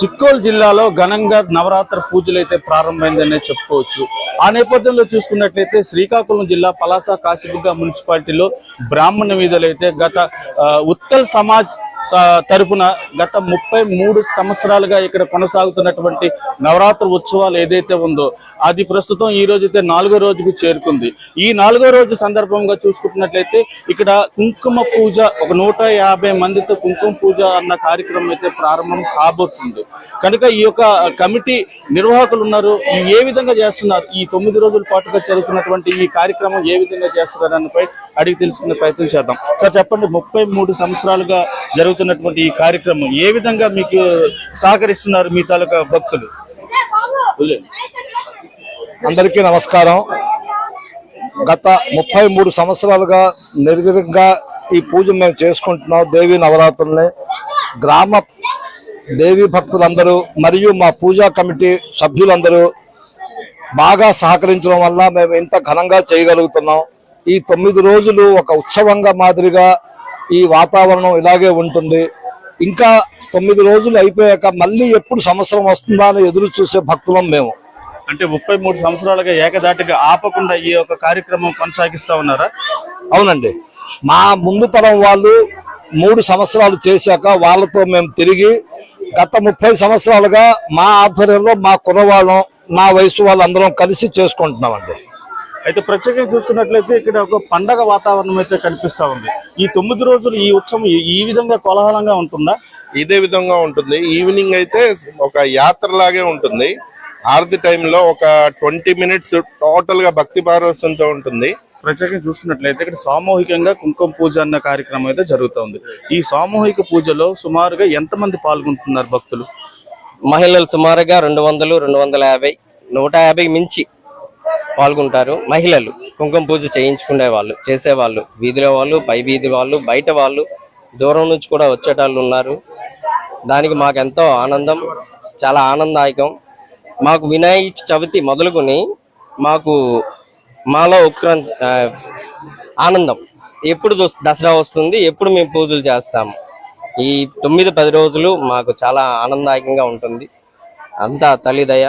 చిక్కోలు జిల్లాలో ఘనంగా నవరాత్రి పూజలు అయితే ప్రారంభమైందనే చెప్పుకోవచ్చు. ఆ నేపథ్యంలో చూసుకున్నట్లయితే శ్రీకాకుళం జిల్లా పలాస కాశీబుగ్గ మున్సిపాలిటీలో బ్రాహ్మణ వీధులు అయితే గత ఉత్కల్ సమాజ్ తరఫున తరపున గత ముప్పై మూడు సంవత్సరాలుగా ఇక్కడ కొనసాగుతున్నటువంటి నవరాత్రి ఉత్సవాలు ఏదైతే ఉందో అది ప్రస్తుతం ఈ రోజు అయితే నాలుగో రోజుకు చేరుకుంది. ఈ నాలుగో రోజు సందర్భంగా చూసుకుంటున్నట్లయితే ఇక్కడ కుంకుమ పూజ ఒక నూట యాభై మందితో కుంకుమ పూజ అన్న కార్యక్రమం అయితే ప్రారంభం కాబోతుంది. కనుక ఈ యొక్క కమిటీ నిర్వాహకులు ఉన్నారు. ఏ విధంగా చేస్తున్నారు? ఈ తొమ్మిది రోజుల పాటుగా జరుగుతున్నటువంటి ఈ కార్యక్రమం ఏ విధంగా చేస్తున్నారు దానిపై అడిగి తెలుసుకునే ప్రయత్నం చేద్దాం. సార్ చెప్పండి ముప్పై మూడు సంవత్సరాలుగా జరుగుతున్నటువంటి ఈ కార్యక్రమం ఏ విధంగా మీకు సహకరిస్తున్నారు మీ తాలూకా భక్తులు? అందరికీ నమస్కారం. గత ముప్పై మూడు సంవత్సరాలుగా నిర్విధంగా ఈ పూజ మేము చేసుకుంటున్నాం. దేవి నవరాత్రుల్ని. గ్రామ దేవి భక్తులందరూ మరియు మా పూజా కమిటీ సభ్యులందరూ బాగా సహకరించడం వల్ల మేము ఇంత ఘనంగా చేయగలుగుతున్నాం. ఈ తొమ్మిది రోజులు ఒక ఉత్సవంగా మాదిరిగా ఈ వాతావరణం ఇలాగే ఉంటుంది. ఇంకా తొమ్మిది రోజులు అయిపోయాక మళ్ళీ ఎప్పుడు సంవత్సరం వస్తుందా అని ఎదురు చూసే భక్తులం మేము. అంటే ముప్పై మూడు సంవత్సరాలుగా ఏకదాటిగా ఆపకుండా ఈ యొక్క కార్యక్రమం కొనసాగిస్తా ఉన్నారా? అవునండి. మా ముందు తరం వాళ్ళు మూడు సంవత్సరాలు చేశాక వాళ్ళతో మేము తిరిగి గత ముప్పై సంవత్సరాలుగా మా ఆధ్వర్యంలో మా కుర్రవాళ్ళం మా వయసు వాళ్ళందరం కలిసి చేసుకుంటున్నామండి. అయితే ప్రత్యేకంగా చూసుకున్నట్లయితే ఇక్కడ ఒక పండగ వాతావరణం అయితే కనిపిస్తా ఉంది. ఈ తొమ్మిది రోజులు ఈ ఉత్సవం ఈ- విధంగా కోలాహలంగా ఉంటుందా? ఇదే విధంగా ఉంటుంది. ఈవినింగ్ అయితే ఒక యాత్ర లాగే ఉంటుంది. ఆరతి టైంలో ఒక ట్వంటీ మినిట్స్ టోటల్గా భక్తి పారవశ్యంతో ఉంటుంది. ప్రత్యేకంగా చూసుకున్నట్లయితే ఇక్కడ సామూహికంగా కుంకుమ పూజ అన్న కార్యక్రమం అయితే జరుగుతుంది. ఈ సామూహిక పూజలో సుమారుగా ఎంతమంది పాల్గొంటున్నారు భక్తులు? మహిళలు సుమారుగా రెండు వందలు రెండు వందల యాభై నూట యాభై మించి పాల్గొంటారు. మహిళలు కుంకుమ పూజ చేయించుకునే వాళ్ళు చేసేవాళ్ళు వీధిలో వాళ్ళు పై వీధి వాళ్ళు బయట వాళ్ళు దూరం నుంచి కూడా వచ్చేటాళ్ళు ఉన్నారు. దానికి మాకు ఎంతో ఆనందం చాలా ఆనందాయకం. మాకు వినాయక చవితి మొదలుకొని మాకు మాలో ఉక్రం ఆనందం. ఎప్పుడు దసరా వస్తుంది ఎప్పుడు మేము పూజలు చేస్తాము. ఈ తొమ్మిది పది రోజులు మాకు చాలా ఆనందాయకంగా ఉంటుంది. అంతా తల్లిదయ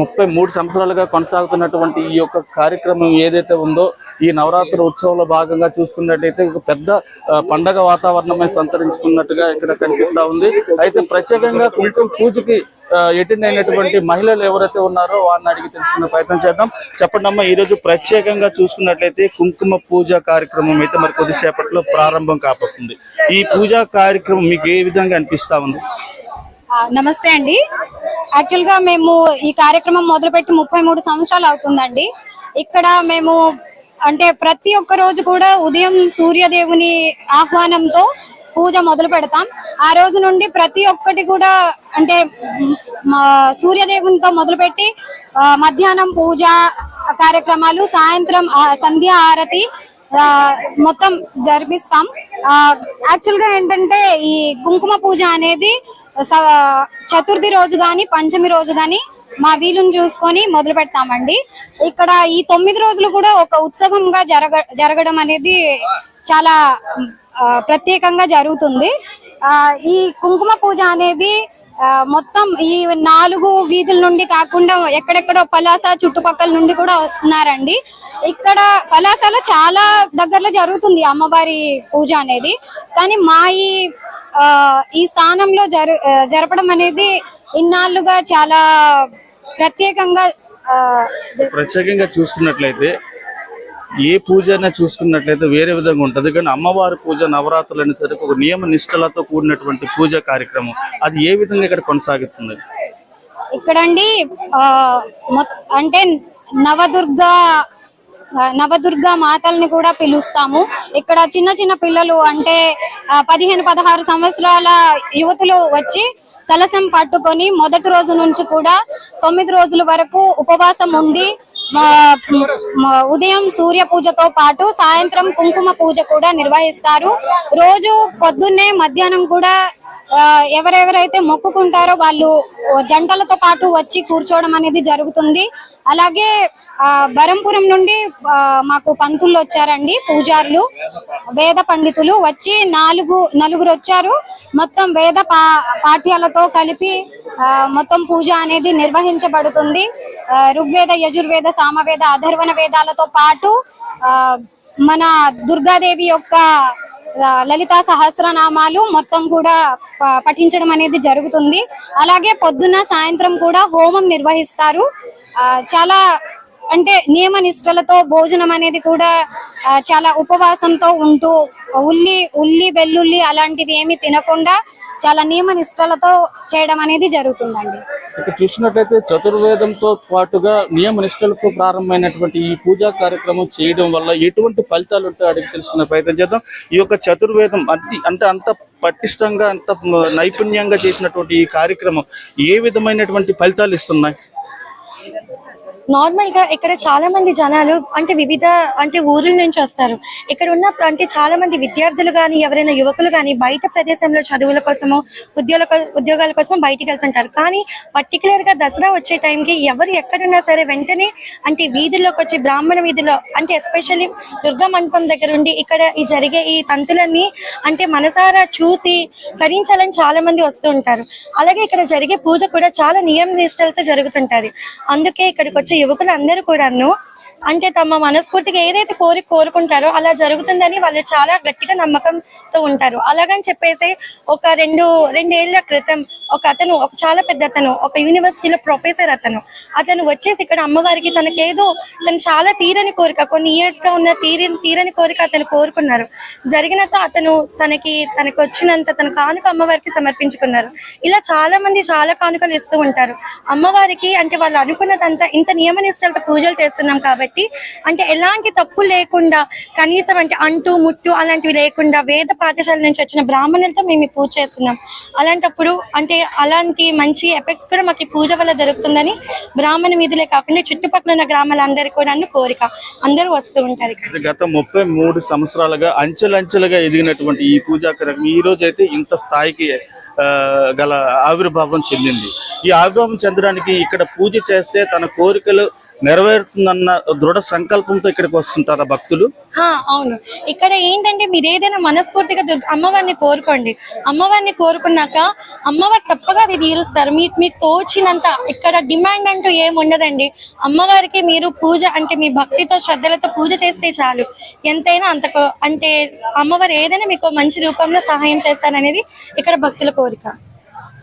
ముప్పై మూడు సంవత్సరాలుగా కొనసాగుతున్నటువంటి ఈ యొక్క కార్యక్రమం ఏదైతే ఉందో ఈ నవరాత్రి ఉత్సవంలో భాగంగా చూసుకున్నట్టయితే ఒక పెద్ద పండగ వాతావరణమే సంతరించుకున్నట్టుగా ఇక్కడ కనిపిస్తా ఉంది. అయితే ప్రత్యేకంగా కుంకుమ పూజకి ఎటెండ్ అయినటువంటి మహిళలు ఎవరైతే ఉన్నారో వారిని అడిగి తెలుసుకునే ప్రయత్నం చేద్దాం. చెప్పండి అమ్మా ఈ రోజు ప్రత్యేకంగా చూసుకున్నట్లయితే కుంకుమ పూజ కార్యక్రమం అయితే మరి కొద్దిసేపట్లో ప్రారంభం కాబోతుంది. ఈ పూజా కార్యక్రమం మీకు ఏ విధంగా అనిపిస్తా ఉంది? నమస్తే అండి. యాక్చువల్గా మేము ఈ కార్యక్రమం మొదలుపెట్టి ముప్పై మూడు సంవత్సరాలు అవుతుందండి. ఇక్కడ మేము అంటే ప్రతి ఒక్క రోజు కూడా ఉదయం సూర్యదేవుని ఆహ్వానంతో పూజ మొదలు పెడతాం. ఆ రోజు నుండి ప్రతి ఒక్కటి కూడా అంటే సూర్యదేవునితో మొదలుపెట్టి మధ్యాహ్నం పూజ కార్యక్రమాలు సాయంత్రం సంధ్యా సంధ్య మొత్తం జరిపిస్తాం. యాక్చువల్గా ఏంటంటే ఈ కుంకుమ పూజ అనేది చతుర్థి రోజు గాని పంచమి రోజు గాని మా వీలుని చూసుకొని మొదలు పెడతామండి. ఇక్కడ ఈ తొమ్మిది రోజులు కూడా ఒక ఉత్సవంగా జరగ జరగడం అనేది చాలా ప్రత్యేకంగా జరుగుతుంది. ఈ కుంకుమ పూజ అనేది మొత్తం ఈ నాలుగు వీధుల నుండి కాకుండా ఎక్కడెక్కడో పలాస చుట్టుపక్కల నుండి కూడా వస్తున్నారండి. ఇక్కడ పలాసలో చాలా దగ్గరలో జరుగుతుంది అమ్మవారి పూజ అనేది. కానీ మా ఈ ఈ స్థానంలో జరు జరపడం అనేది ఇన్నాళ్ళుగా చాలా ప్రత్యేకంగా ప్రత్యేకంగా చూసుకున్నట్లయితే ఏ పూజ అయినా చూసుకున్నట్లయితే వేరే విధంగా ఉంటది. కానీ అమ్మవారి పూజ నవరాత్రులు అనేసరికి ఒక నియమ నిష్టలతో కూడినటువంటి పూజ కార్యక్రమం. అది ఏ విధంగా ఇక్కడ కొనసాగుతుంది? ఇక్కడండి అంటే నవదుర్గ నవదుర్గ మాతల్ని కూడా పిలుస్తాము. ఇక్కడ చిన్న చిన్న పిల్లలు అంటే పదిహేను పదహారు సంవత్సరాల యువతులు వచ్చి కలసం పట్టుకొని మొదటి రోజు నుంచి కూడా తొమ్మిది రోజుల వరకు ఉపవాసం ఉండి ఉదయం సూర్య పూజతో పాటు సాయంత్రం కుంకుమ పూజ కూడా నిర్వహిస్తారు. రోజు పొద్దున్నే మధ్యాహ్నం కూడా ఎవరెవరైతే మొక్కుకుంటారో వాళ్ళు జంటలతో పాటు వచ్చి కూర్చోవడం అనేది జరుగుతుంది. అలాగే ఆ, బరంపురం నుండి మాకు పంతులు వచ్చారండి పూజారులు వేద పండితులు. వచ్చి నాలుగు నలుగురు వచ్చారు. మొత్తం వేద పా పాఠ్యాలతో కలిపి ఆ, మొత్తం పూజ అనేది నిర్వహించబడుతుంది. ఋగ్వేద యజుర్వేద సామవేద అధర్వణ వేదాలతో పాటు మన దుర్గాదేవి యొక్క లలితా సహస్రనామాలు మొత్తం కూడా ప- పఠించడం అనేది జరుగుతుంది. అలాగే పొద్దున్న సాయంత్రం కూడా హోమం నిర్వహిస్తారు. చాలా అంటే నియమ నిష్టలతో భోజనం అనేది కూడా చాలా ఉపవాసంతో ఉంటూ ఉల్లి ఉల్లి వెల్లుల్లి అలాంటివి ఏమి తినకుండా చాలా నియమ నిష్టలతో చేయడం అనేది జరుగుతుందండి. ఇక్కడ చూసినట్లయితే చతుర్వేదంతో పాటుగా నియమ నిష్టలతో ప్రారంభమైనటువంటి ఈ పూజా కార్యక్రమం చేయడం వల్ల ఎటువంటి ఫలితాలు ఉంటాయో అడిగి తెలుసుకునే ప్రయత్నం చేద్దాం. ఈ యొక్క చతుర్వేదం అంతి అంటే అంత పటిష్టంగా అంత నైపుణ్యంగా చేసినటువంటి ఈ కార్యక్రమం ఏ విధమైనటువంటి ఫలితాలు ఇస్తున్నాయి? నార్మల్గా ఇక్కడ చాలా మంది జనాలు అంటే వివిధ అంటే ఊర్ల నుంచి వస్తారు. ఇక్కడ ఉన్న అంటే చాలా మంది విద్యార్థులు కానీ ఎవరైనా యువకులు కానీ బయట ప్రదేశంలో చదువుల కోసము ఉద్యోగాల ఉద్యోగాల కోసమో బయటికి వెళ్తుంటారు. కానీ పర్టికులర్గా దసరా వచ్చే టైంకి ఎవరు ఎక్కడున్నా సరే వెంటనే అంటే వీధుల్లోకి వచ్చి బ్రాహ్మణ వీధిలో అంటే ఎస్పెషల్లీ దుర్గా మండపం దగ్గర ఉండి ఇక్కడ ఈ జరిగే ఈ తంతులన్నీ అంటే మనసారా చూసి తరించాలని చాలా మంది వస్తూ ఉంటారు. అలాగే ఇక్కడ జరిగే పూజ కూడా చాలా నియమ నిష్టలతో జరుగుతుంటది. అందుకే ఇక్కడికి వచ్చి యువకులందరూ కూడాను అంటే తమ మనస్ఫూర్తిగా ఏదైతే కోరి కోరుకుంటారో అలా జరుగుతుందని వాళ్ళు చాలా గట్టిగా నమ్మకంతో ఉంటారు. అలాగని చెప్పేసి ఒక రెండు రెండేళ్ళ క్రితం ఒక అతను ఒక చాలా పెద్ద అతను ఒక యూనివర్సిటీలో ప్రొఫెసర్ అతను అతను వచ్చేసి ఇక్కడ అమ్మవారికి తనకేదో తను చాలా తీరని కోరిక కొన్ని ఇయర్స్గా ఉన్న తీరని తీరని కోరిక అతను కోరుకున్నారు. జరిగినంత అతను తనకి తనకి వచ్చినంత తన కానుక అమ్మవారికి సమర్పించుకున్నారు. ఇలా చాలా మంది చాలా కానుకలు ఇస్తూ ఉంటారు. అమ్మవారికి అంటే వాళ్ళు అనుకున్నదంతా ఇంత నియమ నిష్టలతో పూజలు చేస్తున్నాం కాబట్టి అంటే ఎలాంటి తప్పు లేకుండా కనీసం అంటే అంటు ముట్టు అలాంటివి లేకుండా వేద పాఠశాల నుంచి వచ్చిన బ్రాహ్మణులతో మేము పూజ చేస్తున్నాం. అలాంటప్పుడు అంటే అలాంటి మంచి ఎఫెక్ట్స్ కూడా మాకు పూజ వల్ల దొరుకుతుందని బ్రాహ్మణ వీధులే కాకుండా చుట్టుపక్కల ఉన్న గ్రామాలందరికీ కూడా కోరిక. అందరూ వస్తూ ఉంటారు ఇక్కడ. గత ముప్పై మూడు సంవత్సరాలుగా అంచెలంచెలుగా ఎదిగినటువంటి ఈ పూజా కార్యక్రమం ఈ రోజు అయితే ఇంత స్థాయికి గల ఆవిర్భావం చెందింది. ఈ ఆవిర్భావం చెందడానికి ఇక్కడ పూజ చేస్తే తన కోరికలు నెరవేరుతుందన్న దృఢ సంకల్పంతో ఇక్కడికి వస్తుంటారా భక్తులు? హా, అవును. ఇక్కడ ఏంటంటే మీరు ఏదైనా మనస్ఫూర్తిగా అమ్మవారిని కోరుకోండి. అమ్మవారిని కోరుకున్నాక అమ్మవారు తప్పగా అది తీరుస్తారు. మీకు మీకు తోచినంత ఇక్కడ డిమాండ్ అంటూ ఏం ఉండదండి. అమ్మవారికి మీరు పూజ అంటే మీ భక్తితో శ్రద్ధలతో పూజ చేస్తే చాలు. ఎంతైనా అంత అంటే అమ్మవారు ఏదైనా మీకు మంచి రూపంలో సహాయం చేస్తారనేది ఇక్కడ భక్తుల కోరిక.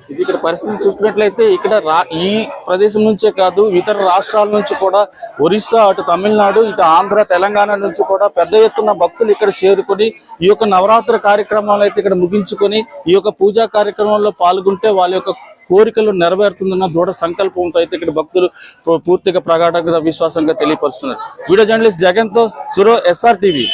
ఇది ఇక్కడ పరిస్థితి చూసుకున్నట్లయితే ఇక్కడ రా ఈ ప్రదేశం నుంచే కాదు ఇతర రాష్ట్రాల నుంచి కూడా ఒరిస్సా అటు తమిళనాడు ఇటు ఆంధ్ర తెలంగాణ నుంచి కూడా పెద్ద ఎత్తున భక్తులు ఇక్కడ చేరుకొని ఈ యొక్క నవరాత్రి కార్యక్రమాలు అయితే ఇక్కడ ముగించుకొని ఈ యొక్క పూజా కార్యక్రమంలో పాల్గొంటే వాళ్ళ యొక్క కోరికలు నెరవేరుతుందన్న దృఢ సంకల్పంతో అయితే ఇక్కడ భక్తులు పూర్తిగా ప్రగాఢ విశ్వాసంగా తెలియపరుస్తున్నారు. వీడియో జర్నలిస్ట్ జగన్తో సురో ఎస్ఆర్ టీవీ.